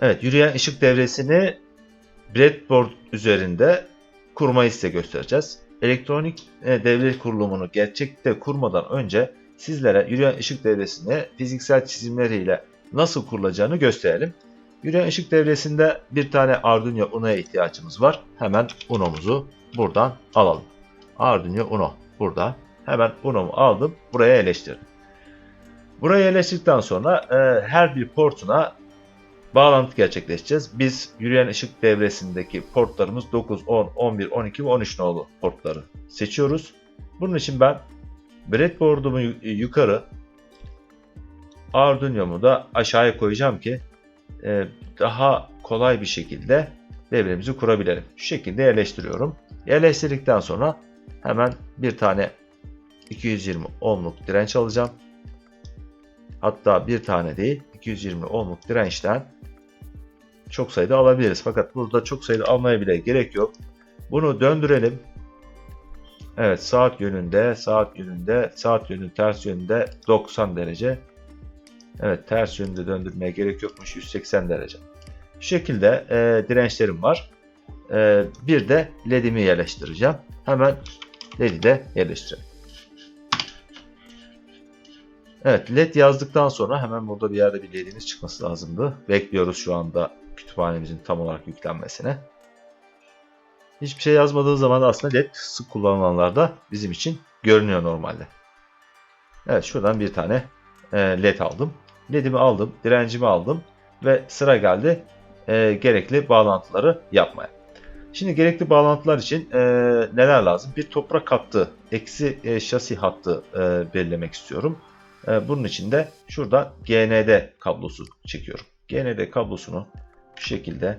Evet, yürüyen ışık devresini breadboard üzerinde kurmayı size göstereceğiz. Elektronik e, devre kurulumunu gerçekte kurmadan önce sizlere yürüyen ışık devresini fiziksel çizimleriyle nasıl kurulacağını gösterelim. Yürüyen ışık devresinde bir tane Arduino Uno'ya ihtiyacımız var. Hemen Uno'muzu buradan alalım. Arduino Uno burada. Hemen Uno'mu aldım. Buraya yerleştirdim. Buraya yerleştirdikten sonra e, her bir portuna bağlantı gerçekleştireceğiz. Biz yürüyen ışık devresindeki portlarımız 9, 10, 11, 12 ve 13 nolu portları seçiyoruz. Bunun için ben breadboard'umu yu- yukarı Arduino'mu da aşağıya koyacağım ki e, daha kolay bir şekilde devremizi kurabilelim. Şu şekilde yerleştiriyorum. Yerleştirdikten sonra hemen bir tane 220 ohmluk direnç alacağım. Hatta bir tane değil 220 ohmluk dirençten çok sayıda alabiliriz. Fakat burada çok sayıda almaya bile gerek yok. Bunu döndürelim. Evet saat yönünde, saat yönünde, saat yönü ters yönünde 90 derece. Evet ters yönde döndürmeye gerek yokmuş 180 derece. Şu şekilde e, dirençlerim var. E, bir de ledimi yerleştireceğim. Hemen ledi de yerleştirelim. Evet led yazdıktan sonra hemen burada bir yerde bir ledimiz çıkması lazımdı. Bekliyoruz şu anda kütüphanemizin tam olarak yüklenmesine. Hiçbir şey yazmadığı zaman da aslında led sık kullanılanlarda bizim için görünüyor normalde. Evet şuradan bir tane e, led aldım. Ledimi aldım, direncimi aldım ve sıra geldi e, gerekli bağlantıları yapmaya. Şimdi gerekli bağlantılar için e, neler lazım? Bir toprak hattı, eksi e, şasi hattı e, belirlemek istiyorum. E, bunun için de şurada GND kablosu çekiyorum. GND kablosunu şu şekilde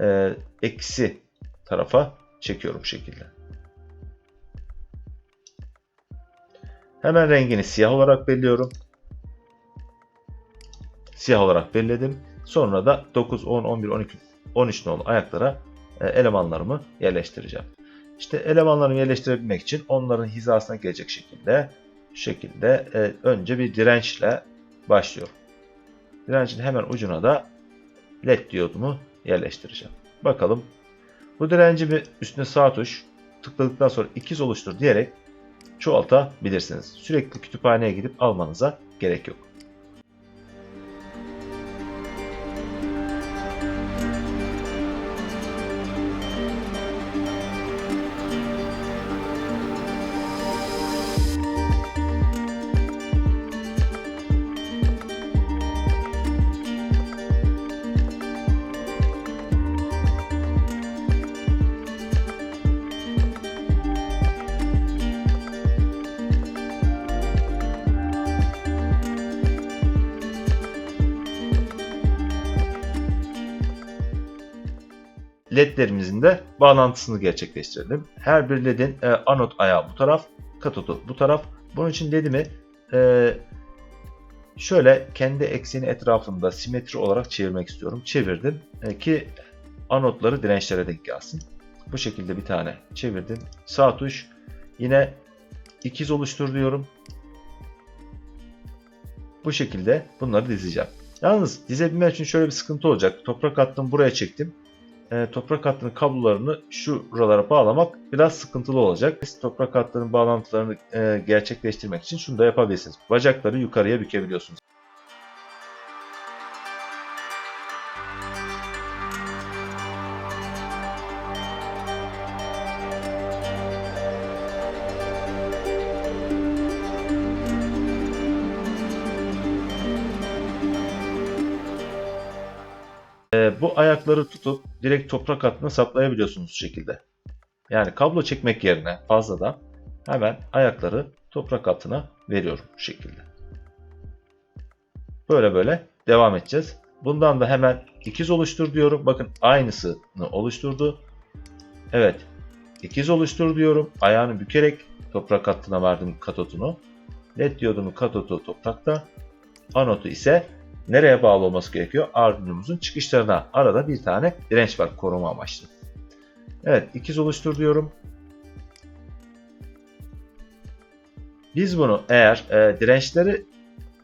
e, eksi tarafa çekiyorum şekilde. Hemen rengini siyah olarak belirliyorum. Siyah olarak belirledim. Sonra da 9, 10, 11, 12, 13 nolu ayaklara e, elemanlarımı yerleştireceğim. İşte elemanlarımı yerleştirebilmek için onların hizasına gelecek şekilde şekilde e, önce bir dirençle başlıyorum. Direncin hemen ucuna da led diyodumu yerleştireceğim. Bakalım. Bu direncimi üstüne sağ tuş tıkladıktan sonra ikiz oluştur diyerek çoğaltabilirsiniz. Sürekli kütüphaneye gidip almanıza gerek yok. Ledlerimizin de bağlantısını gerçekleştirelim. Her bir ledin e, anot ayağı bu taraf, katodu bu taraf. Bunun için ledimi e, şöyle kendi ekseni etrafında simetri olarak çevirmek istiyorum. Çevirdim e, ki anotları dirençlere denk gelsin. Bu şekilde bir tane çevirdim. Sağ tuş yine ikiz oluştur diyorum. Bu şekilde bunları dizeceğim. Yalnız dizebilmem için şöyle bir sıkıntı olacak. Toprak attım buraya çektim e, toprak hattının kablolarını şuralara bağlamak biraz sıkıntılı olacak. Siz toprak hattının bağlantılarını e, gerçekleştirmek için şunu da yapabilirsiniz. Bacakları yukarıya bükebiliyorsunuz. E, bu ayakları tutup direkt toprak hattına saplayabiliyorsunuz şu şekilde. Yani kablo çekmek yerine fazladan hemen ayakları toprak hattına veriyorum şu şekilde. Böyle böyle devam edeceğiz. Bundan da hemen ikiz oluştur diyorum. Bakın aynısını oluşturdu. Evet. ikiz oluştur diyorum. Ayağını bükerek toprak hattına verdim katotunu. LED diyodumun katotu toprakta. Anotu ise nereye bağlı olması gerekiyor? Arduino'muzun çıkışlarına. Arada bir tane direnç var koruma amaçlı. Evet ikiz oluştur diyorum. Biz bunu eğer e, dirençleri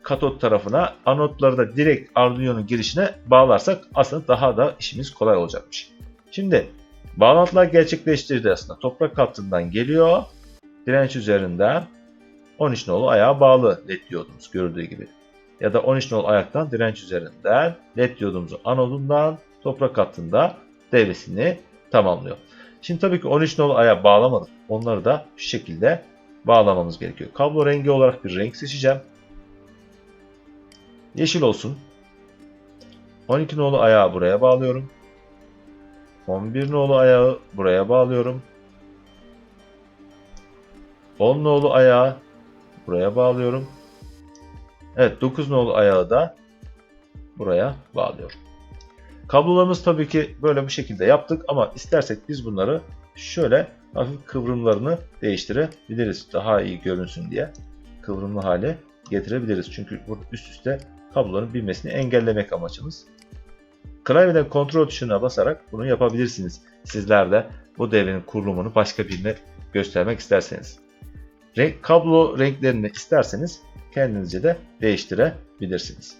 katot tarafına, anotları da direkt Arduino'nun girişine bağlarsak aslında daha da işimiz kolay olacakmış. Şimdi bağlantılar gerçekleştirdi aslında. Toprak hattından geliyor. Direnç üzerinden 13 nolu ayağa bağlı led diyodumuz görüldüğü gibi. Ya da 13 nolu ayaktan direnç üzerinden led diyodumuzu anodundan toprak hattında devresini tamamlıyor. Şimdi tabii ki 13 nolu aya bağlamadık. Onları da şu şekilde bağlamamız gerekiyor. Kablo rengi olarak bir renk seçeceğim. Yeşil olsun. 12 nolu ayağı buraya bağlıyorum. 11 nolu ayağı buraya bağlıyorum. 10 nolu ayağı buraya bağlıyorum. Evet 9 nolu ayağı da buraya bağlıyorum. Kablolarımız tabii ki böyle bu şekilde yaptık ama istersek biz bunları şöyle hafif kıvrımlarını değiştirebiliriz. Daha iyi görünsün diye kıvrımlı hale getirebiliriz. Çünkü burada üst üste kabloların binmesini engellemek amacımız. Klavyeden kontrol tuşuna basarak bunu yapabilirsiniz. Sizler de bu devrenin kurulumunu başka birine göstermek isterseniz. Renk, kablo renklerini isterseniz kendinizce de değiştirebilirsiniz.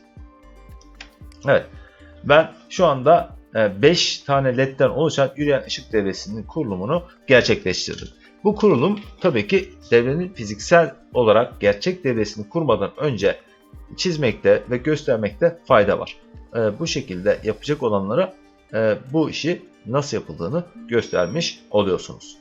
Evet. Ben şu anda 5 tane ledden oluşan yürüyen ışık devresinin kurulumunu gerçekleştirdim. Bu kurulum tabii ki devrenin fiziksel olarak gerçek devresini kurmadan önce çizmekte ve göstermekte fayda var. E, bu şekilde yapacak olanlara e, bu işi nasıl yapıldığını göstermiş oluyorsunuz.